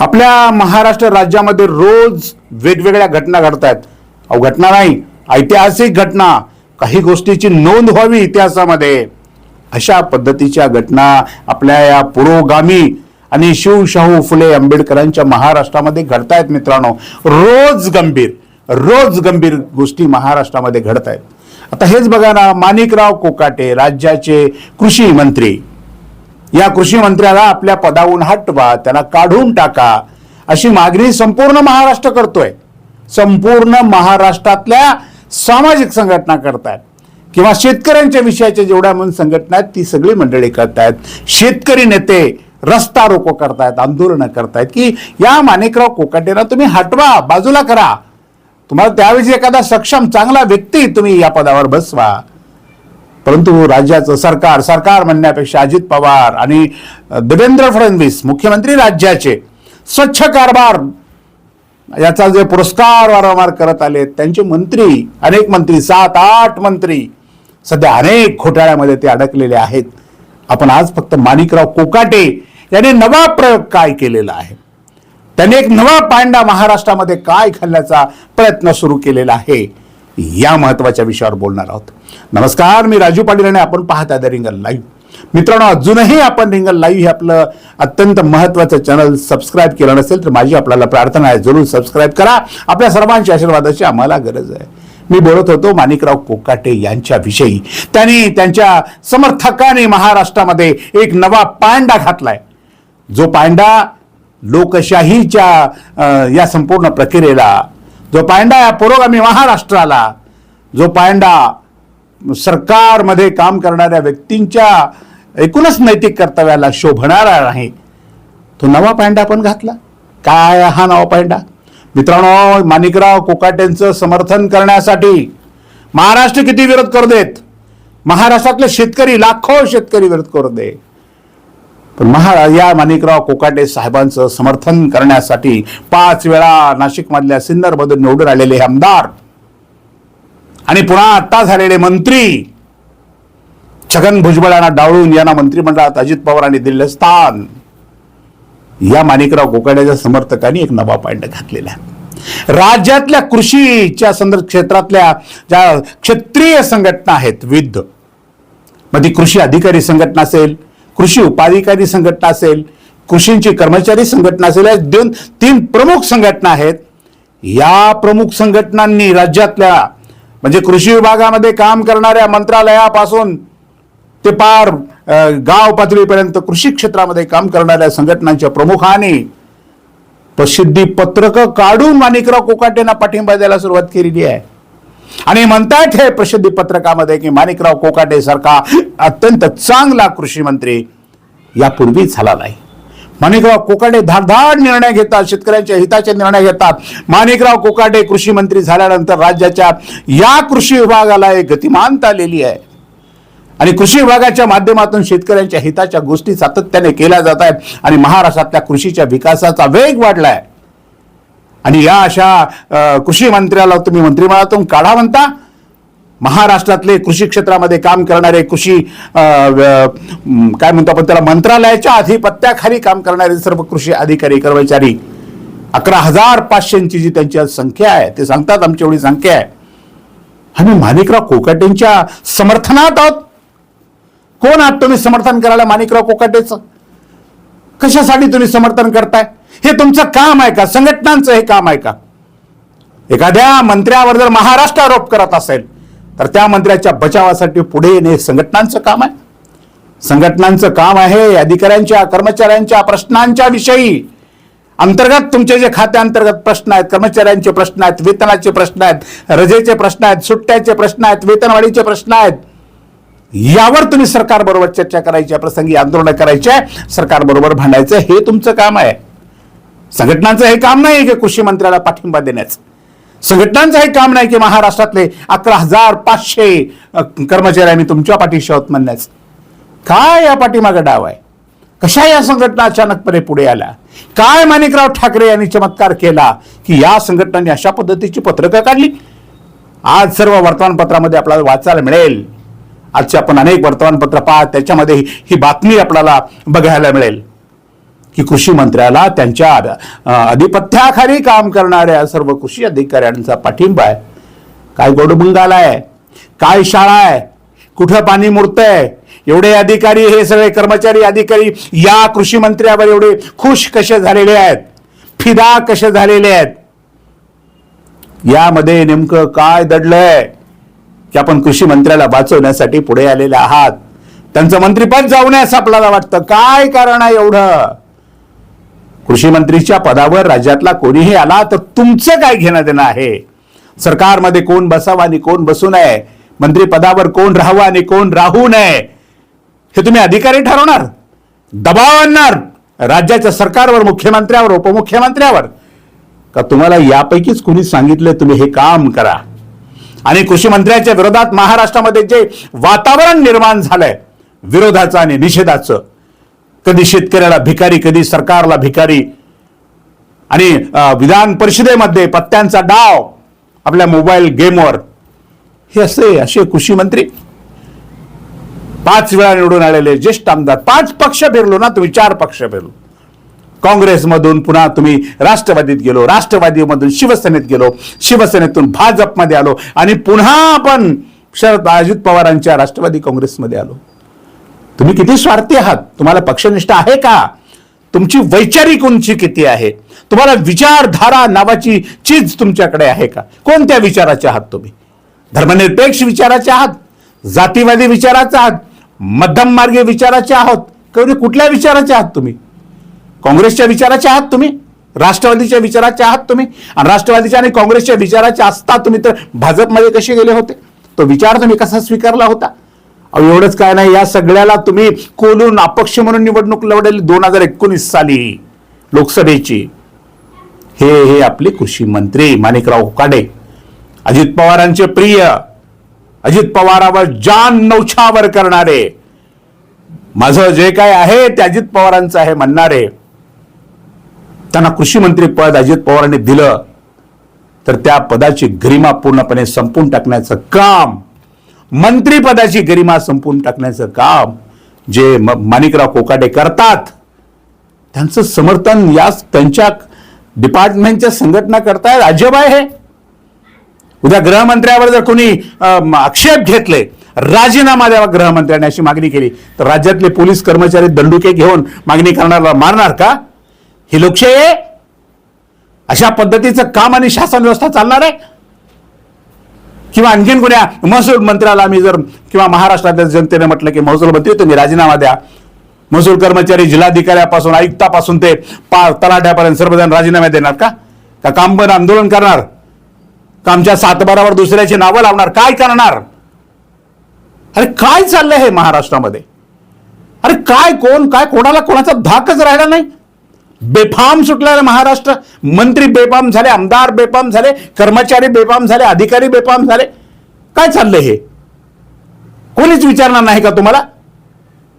आपल्या महाराष्ट्र राज्यामध्ये रोज वेगवेगळ्या घटना घडत आहेत अहो घटना नाही ऐतिहासिक घटना. काही गोष्टीची नोंद व्हावी इतिहासामध्ये. अशा पद्धतीच्या घटना आपल्या या पुरोगामी आणि शिवशाहू फुले आंबेडकरांच्या महाराष्ट्रामध्ये घडत आहेत मित्रांनो. रोज गंभीर रोज गंभीर गोष्टी महाराष्ट्रामध्ये घडत आहेत आता हेच बघा ना माणिकराव कोकाटे राज्याचे कृषी मंत्री. या कृषी मंत्र्याला आपल्या पदावरून हटवा त्याला काढून टाका. अशी मागणी संपूर्ण महाराष्ट्र करतोय. संपूर्ण महाराष्ट्रातल्या सामाजिक संघटना करतायत. किंवा शेतकऱ्यांच्या विषयाच्या जेवढ्या म्हणून संघटना आहेत ती सगळी मंडळी करतायत. शेतकरी नेते रस्ता रोको करतायत आंदोलनं करतायत. की या माणिकराव कोकाटेला तुम्ही हटवा बाजूला करा. तुम्हाला त्यावेळी एखादा सक्षम चांगला व्यक्ती तुम्ही या पदावर बसवा. परंतु राज्याचं सरकार सरकार म्हणण्यापेक्षा अजित पवार आणि देवेंद्र फडणवीस मुख्यमंत्री राज्याचे स्वच्छ कारभार याचा जे पुरस्कार वारंवार करत आले त्यांचे मंत्री अनेक मंत्री सात आठ मंत्री सध्या अनेक घोटाळ्यामध्ये ते अडकलेले आहेत. आपण आज फक्त माणिकराव कोकाटे यांनी नवा प्रयोग काय केलेला आहे? त्यांनी एक नवा पांडा महाराष्ट्रामध्ये काय घालण्याचा प्रयत्न सुरू केलेला आहे? या महत्त्वाच्या विषयावर बोलणार आहोत. नमस्कार मी राजू पाटील आणि आपण पाहता द रिंगल लाईव्ह. मित्रांनो अजूनही आपण रिंगल लाईव्ह हे आपलं अत्यंत महत्त्वाचं चॅनल सबस्क्राईब केलं नसेल तर माझी आपल्याला प्रार्थना आहे जरूर सबस्क्राईब करा. आपल्या सर्वांच्या आशीर्वादाची आम्हाला गरज आहे. मी बोलत होतो माणिकराव कोकाटे यांच्याविषयी. त्यांनी त्यांच्या समर्थकांनी महाराष्ट्रामध्ये एक नवा पांडा घातलाय. जो पांडा लोकशाहीच्या या संपूर्ण प्रक्रियेला जो पांडा या पुरोगामी महाराष्ट्राला जो पांडा सरकारमध्ये काम करणाऱ्या व्यक्तींच्या एकूणच नैतिक कर्तव्याला शोभणारा नाही तो नवा पांडा पण घातला. काय हा नवा पांडा मित्रांनो माणिकराव कोकाटेंचं समर्थन करण्यासाठी महाराष्ट्र किती विरोध करू देत? महाराष्ट्रातले शेतकरी लाखो शेतकरी विरोध करू देत. पण महा या माणिकराव कोकाटे साहेबांचं समर्थन करण्यासाठी पाच वेळा नाशिकमधल्या सिन्नरमधून निवडून आलेले हे आमदार. आणि पुन्हा आता झालेले मंत्री. छगन भुजबळांना डावळून यांना मंत्रिमंडळात अजित पवारांनी दिलेलं स्थान. या माणिकराव कोकाड्याच्या समर्थकांनी एक नवा पॉइंट घातलेला आहे. राज्यातल्या कृषीच्या संदर्भ क्षेत्रातल्या ज्या क्षेत्रीय संघटना आहेत विविध. मग ती कृषी अधिकारी संघटना असेल कृषी उपाधिकारी संघटना असेल कृषींची कर्मचारी संघटना असेल या दोन तीन प्रमुख संघटना आहेत. या प्रमुख संघटनांनी राज्यातल्या म्हणजे कृषी विभागामध्ये काम करणाऱ्या मंत्रालयापासून ते पार गाव पातळीपर्यंत कृषी क्षेत्रामध्ये काम करणाऱ्या संघटनांच्या प्रमुखाने प्रसिद्धी पत्रकं काढून माणिकराव कोकाटेंना पाठिंबा द्यायला सुरुवात केलेली आहे. आणि म्हणतात हे प्रसिद्धी पत्रकामध्ये की माणिकराव कोकाटे सारखा अत्यंत चांगला कृषी मंत्री यापूर्वी झाला नाही. माणिकराव कोकाटे धाडधाड निर्णय घेतात शेतकऱ्यांच्या हिताचे निर्णय घेतात. माणिकराव कोकाटे कृषी मंत्री झाल्यानंतर राज्याच्या या कृषी विभागाला एक गतिमानता आलेली आहे. आणि कृषी विभागाच्या माध्यमातून शेतकऱ्यांच्या हिताच्या गोष्टी सातत्याने केल्या जात आहेत आणि महाराष्ट्रातल्या कृषीच्या विकासाचा वेग वाढलाय. आणि या अशा कृषी मंत्र्याला तुम्ही मंत्रिमंडळातून काढा म्हणता. महाराष्ट्रातले कृषी क्षेत्रामध्ये काम करणारे कृषी काय म्हणतो आपण त्याला मंत्रालयाच्या अधिपत्याखाली काम करणारे सर्व कृषी अधिकारी कर्मचारी अकरा हजार पाचशेची जी त्यांची संख्या आहे ते सांगतात आमची एवढी संख्या आहे. आम्ही माणिकराव कोकाटेंच्या समर्थनात आहोत. कोण आहात तुम्ही समर्थन करायला माणिकराव कोकाटेचं? कशासाठी तुम्ही समर्थन करताय? हे तुमचं काम आहे का? संघटनांचं हे काम आहे का? एखाद्या मंत्र्यावर जर महाराष्ट्र आरोप करत असेल तर त्या मंत्र्याच्या बचावासाठी पुढे येणे हे संघटनांचं काम आहे. संघटनांचं काम आहे अधिकाऱ्यांच्या कर्मचाऱ्यांच्या प्रश्नांच्या विषयी. अंतर्गत तुमचे जे खात्याअंतर्गत प्रश्न आहेत कर्मचाऱ्यांचे प्रश्न आहेत वेतनाचे प्रश्न आहेत रजेचे प्रश्न आहेत सुट्ट्याचे प्रश्न आहेत वेतनवाढीचे प्रश्न आहेत यावर तुम्ही सरकारबरोबर चर्चा करायची आहे, प्रसंगी आंदोलन करायचे आहे, सरकारबरोबर भांडायचं हे तुमचं काम आहे. संघटनांचं हे काम नाही की कृषी मंत्र्याला पाठिंबा देण्याचं. संघटनांचं हे काम नाही की महाराष्ट्रातले अकरा हजार पाचशे कर्मचाऱ्यांनी तुमच्या पाठीशी आहोत म्हणण्याचं. काय या पाठीमागं डाव आहे? कशा या संघटना अचानकपणे पुढे आल्या? काय माणिकराव ठाकरे यांनी चमत्कार केला की या संघटनांनी अशा पद्धतीची पत्रकं काढली? आज सर्व वर्तमानपत्रामध्ये आपल्याला वाचायला मिळेल. आजचे आपण अनेक वर्तमानपत्र पाहत त्याच्यामध्ये ही- बातमी आपल्याला बघायला मिळेल. की कृषी मंत्र्याला त्यांच्या अधिपत्याखाली काम करणाऱ्या सर्व कृषी अधिकाऱ्यांचा पाठिंबा आहे. काय गोडबंगाल आहे? काय शाळा आहे? कुठं पाणी मुरतंय? एवढे अधिकारी हे सगळे कर्मचारी अधिकारी या कृषी मंत्र्यावर एवढे खुश कसे झालेले आहेत? फिदा कसे झालेले आहेत? यामध्ये नेमकं काय दडलंय? की आपण कृषी मंत्र्याला वाचवण्यासाठी पुढे आलेले आहात. त्यांचं मंत्रीपद जाऊ नये असं आपल्याला वाटतं. काय कारण आहे एवढं? कृषी मंत्रीच्या पदावर राज्यातला कोणीही आला तर तुमचं काय घेणं देणं आहे? सरकारमध्ये कोण बसावं आणि कोण बसू नये? मंत्रीपदावर कोण राहावं आणि कोण राहू नये? हे तुम्ही अधिकारी ठरवणार. दबाव आणणार. राज्याच्या सरकारवर मुख्यमंत्र्यावर उपमुख्यमंत्र्यावर. का तुम्हाला यापैकीच कुणी सांगितलं तुम्ही हे काम करा. आणि कृषी मंत्र्याच्या विरोधात महाराष्ट्रामध्ये जे वातावरण निर्माण झालंय विरोधाचं आणि निषेधाचं कधी शेतकऱ्याला भिकारी कधी सरकारला भिकारी आणि विधान परिषदेमध्ये पत्त्यांचा डाव आपल्या मोबाईल गेमवर हे असे असे कृषी मंत्री पाच वेळा निवडून आलेले ज्येष्ठ आमदार पाच पक्ष फिरलो ना तुम्ही चार पक्ष फिरलो. काँग्रेसमधून पुन्हा तुम्ही राष्ट्रवादीत गेलो राष्ट्रवादीमधून शिवसेनेत गेलो शिवसेनेतून भाजपमध्ये आलो आणि पुन्हा आपण शरद अजित पवारांच्या राष्ट्रवादी काँग्रेसमध्ये आलो. तुम्ही किती स्वार्थी आहात? तुम्हाला पक्षनिष्ठ आहे का? तुमची वैचारिक उंची किती आहे? तुम्हाला विचारधारा नावाची चीज तुमच्याकडे आहे का? कोणत्या विचाराचे आहात तुम्ही? धर्मनिरपेक्ष विचाराचे आहात? जातीवादी विचाराचे आहात? मध्यम मार्गी विचाराचे आहोत? कधी कुठल्या विचाराचे आहात तुम्ही? काँग्रेसच्या विचाराच्या आहात तुम्ही? राष्ट्रवादीच्या विचाराच्या आहात तुम्ही? आणि राष्ट्रवादीच्या आणि काँग्रेसच्या विचाराच्या असता तुम्ही तर भाजपमध्ये कसे गेले होते? तो विचार तुम्ही कसा स्वीकारला होता? अहो एवढंच काय नाही या सगळ्याला तुम्ही कोलून अपक्ष म्हणून निवडणूक लढवली दोन हजार एकोणीस साली लोकसभेची. हे हे आपले कृषी मंत्री माणिकराव उकाडे अजित पवारांचे प्रिय अजित पवारावर जान नौछावर करणारे. माझं जे काय आहे ते अजित पवारांचं आहे म्हणणारे. त्यांना कृषी मंत्री पद अजित पवारांनी दिलं तर त्या पदाची गरिमा पूर्णपणे संपून टाकण्याचं काम मंत्रीपदाची गरिमा संपून टाकण्याचं काम जे माणिकराव कोकाटे करतात त्यांचं समर्थन या त्यांच्या डिपार्टमेंटच्या संघटना करतायत अजब आहे उद्या गृहमंत्र्यावर जर कोणी आक्षेप घेतले राजीनामा द्यावा गृहमंत्र्यांनी अशी मागणी केली तर राज्यातले पोलीस कर्मचारी दंडुके घेऊन मागणी करणाऱ्याला मारणार का? ही लोकशाही आहे? अशा पद्धतीचं काम आणि शासन व्यवस्था चालणार आहे? किंवा आणखीन कोण्या महसूल मंत्र्याला मी जर किंवा महाराष्ट्रातल्या जनतेने म्हटलं की महसूल मंत्री तुम्ही राजीनामा द्या. महसूल कर्मचारी जिल्हाधिकाऱ्यापासून आयुक्तापासून ते पा तलाठ्यापर्यंत सर्वजण राजीनामे देणार का? का काम बंद आंदोलन करणार? का आमच्या सातबारावर दुसऱ्याची नावं लावणार? काय करणार? अरे काय चाललंय हे महाराष्ट्रामध्ये? अरे काय कोण काय कोणाला कोणाचा धाकच राहिला नाही? बेफाम सुटलेलं महाराष्ट्र. मंत्री बेफाम झाले आमदार बेफाम झाले कर्मचारी बेफाम झाले अधिकारी बेफाम झाले. काय चाललंय हे? कोणीच विचारणार नाही का तुम्हाला?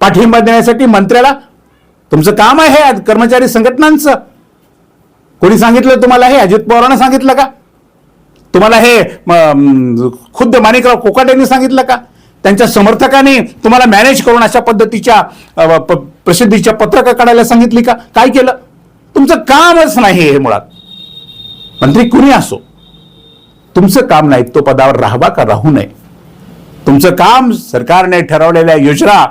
पाठिंबा देण्यासाठी मंत्र्याला? तुमचं काम आहे कर्मचारी संघटनांचं. कोणी सांगितलं तुम्हाला हे? अजित पवारांना सांगितलं का? तुम्हाला हे खुद्द माणिकराव कोकाटेंनी सांगितलं का? त्यांच्या समर्थकांनी तुम्हाला मॅनेज करून अशा पद्धतीच्या प्रसिद्धीच्या पत्रकं काढायला सांगितली का? काय केलं? तुमचं कामच नाही हे मुळात. मंत्री कुणी असो तुमचं काम नाही तो पदावर राहावा का राहू नये? तुमचं काम सरकारने ठरवलेल्या योजना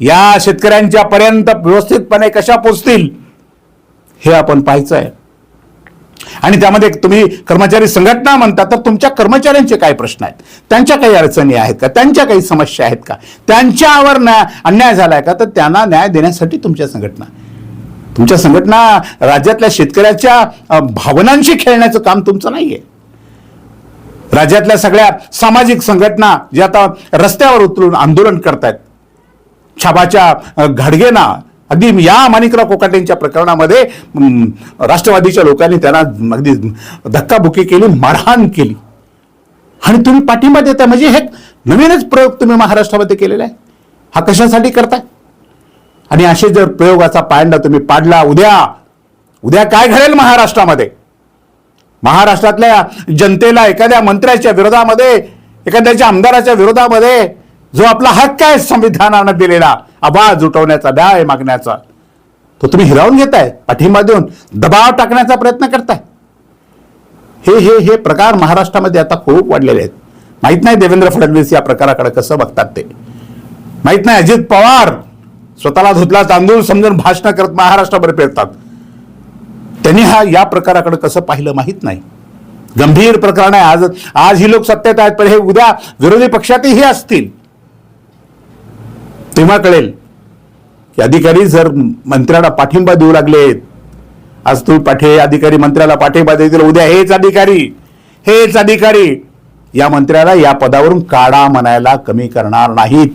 या शेतकऱ्यांच्या पर्यंत व्यवस्थितपणे कशा पोचतील हे आपण पाहायचं आहे आणि त्यामध्ये तुम्ही कर्मचारी संघटना म्हणता तर तुमच्या कर्मचाऱ्यांचे काय प्रश्न आहेत? त्यांच्या काही अडचणी आहेत का? त्यांच्या काही समस्या आहेत का? त्यांच्यावर न्याय अन्याय झालाय का? तर त्यांना न्याय देण्यासाठी तुमच्या संघटना तुमच्या संघटना राज्यातल्या शेतकऱ्याच्या भावनांशी खेळण्याचं काम तुमचं नाहीये. राज्यातल्या सगळ्या सामाजिक संघटना जे आता रस्त्यावर उतरून आंदोलन करतायत. छाबाच्या घडगेना अगदी या माणिकराव कोकाटेंच्या प्रकरणामध्ये राष्ट्रवादीच्या लोकांनी त्यांना अगदी धक्काबुक्की केली मारहाण केली. आणि तुम्ही पाठिंबा देता म्हणजे हे नवीनच प्रयोग तुम्ही महाराष्ट्रामध्ये केलेला आहे. हा कशासाठी करताय? आणि असे जर प्रयोगाचा पायंडा तुम्ही पाडला उद्या उद्या काय घडेल महाराष्ट्रामध्ये? महाराष्ट्रातल्या जनतेला एखाद्या मंत्र्याच्या विरोधामध्ये एखाद्याच्या आमदाराच्या विरोधामध्ये जो आपला हक्क आहे संविधानानं दिलेला आवाज उठवण्याचा न्याय मागण्याचा तो तुम्ही हिरावून घेताय पाठिंबा देऊन दबाव टाकण्याचा प्रयत्न करताय. हे हे हे प्रकार महाराष्ट्रामध्ये आता खूप वाढलेले आहेत. माहीत नाही देवेंद्र फडणवीस या प्रकाराकडे कसं बघतात ते. माहीत नाही अजित पवार स्वतःला धुतला तांदूळ समजून भाषण करत महाराष्ट्राभर पेरतात. त्यांनी हा या प्रकाराकडे कसं पाहिलं माहीत नाही. गंभीर प्रकरण आहे. आज आज ही लोक सत्तेत आहेत पण हे उद्या विरोधी पक्षातही असतील. तेव्हा कळेल की अधिकारी जर मंत्र्याला पाठिंबा देऊ लागलेत आज तू पाठे अधिकारी मंत्र्याला पाठिंबा देतील उद्या हेच अधिकारी हेच अधिकारी या मंत्र्याला या पदावरून काढा म्हणायला कमी करणार नाहीत.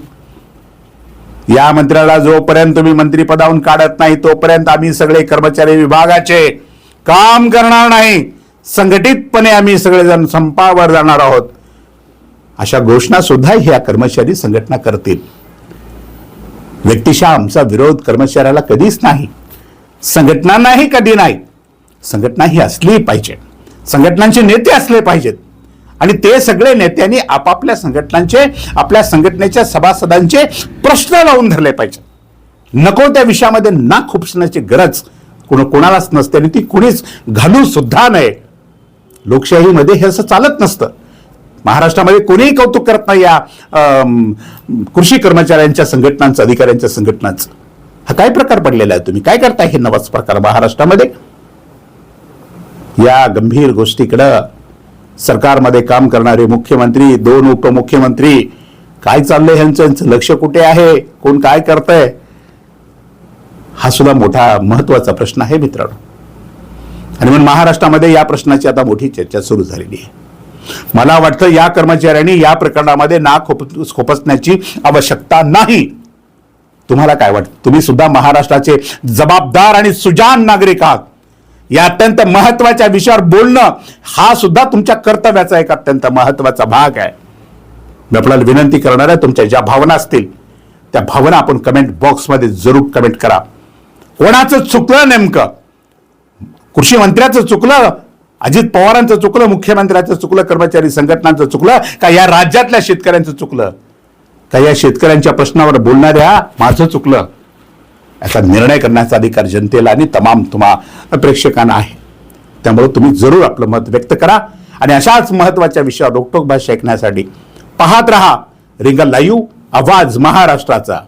या मंत्र्याला जोपर्यंत तुम्ही मंत्रिपदाहून काढत नाही तोपर्यंत आम्ही सगळे कर्मचारी विभागाचे काम करणार नाही. संघटितपणे आम्ही सगळेजण संपावर जाणार आहोत. अशा घोषणा सुद्धा ह्या कर्मचारी संघटना करतील. व्यक्तिशः आमचा विरोध कर्मचाऱ्याला कधीच नाही. संघटनांनाही कधी नाही. संघटना ही असली पाहिजे. संघटनांचे नेते असले पाहिजेत. आणि ते सगळे नेत्यांनी आपापल्या संघटनांचे आपल्या संघटनेच्या सभासदांचे प्रश्न लावून धरले पाहिजे. नको त्या विषयामध्ये ना खुपसण्याची गरज कोण कोणालाच नसते आणि ती कुणीच घालू सुद्धा नये. लोकशाहीमध्ये हे असं चालत नसतं. महाराष्ट्रामध्ये कोणीही कौतुक करत नाही या कृषी कर्मचाऱ्यांच्या संघटनांचं अधिकाऱ्यांच्या संघटनांचं. हा काय प्रकार पडलेला आहे तुम्ही? काय करताय हे नवाच प्रकार महाराष्ट्रामध्ये? या गंभीर गोष्टीकडं सरकारमध्ये काम करणारे मुख्यमंत्री दोन उपमुख्यमंत्री काय चाललंय ह्यांचं? लक्ष कुठे आहे? कोण काय करतंय? हा सुद्धा मोठा महत्त्वाचा प्रश्न आहे मित्रांनो. आणि म्हणून महाराष्ट्रामध्ये या प्रश्नाची आता मोठी चर्चा सुरू झालेली आहे. मला वाटतं या कर्मचाऱ्यांनी या प्रकरणामध्ये ना खोप- खोपसण्याची आवश्यकता नाही. तुम्हाला काय वाटतं? तुम्ही सुद्धा महाराष्ट्राचे जबाबदार आणि सुजान नागरिक आहात. या अत्यंत महत्त्वाच्या विषयावर बोलणं हा सुद्धा तुमच्या कर्तव्याचा एक अत्यंत महत्त्वाचा भाग आहे. मी आपल्याला विनंती करणार आहे तुमच्या ज्या भावना असतील त्या भावना आपण कमेंट बॉक्समध्ये जरूर कमेंट करा. कोणाचं चुकलं नेमकं? कृषी मंत्र्याचं चुकलं? अजित पवारांचं चुकलं? मुख्यमंत्र्याचं चुकलं? कर्मचारी संघटनांचं चुकलं? का या राज्यातल्या शेतकऱ्यांचं चुकलं? का या शेतकऱ्यांच्या प्रश्नावर बोलणाऱ्या माझं चुकलं? याचा निर्णय करण्याचा अधिकार जनतेला आणि तमाम तुम्हा प्रेक्षकांना आहे. त्यामुळे तुम्ही जरूर आपलं मत व्यक्त करा आणि अशाच महत्त्वाच्या विषयावर रोकटोक भाषा ऐकण्यासाठी पाहत रहा रिंगल लाईव्ह आवाज महाराष्ट्राचा.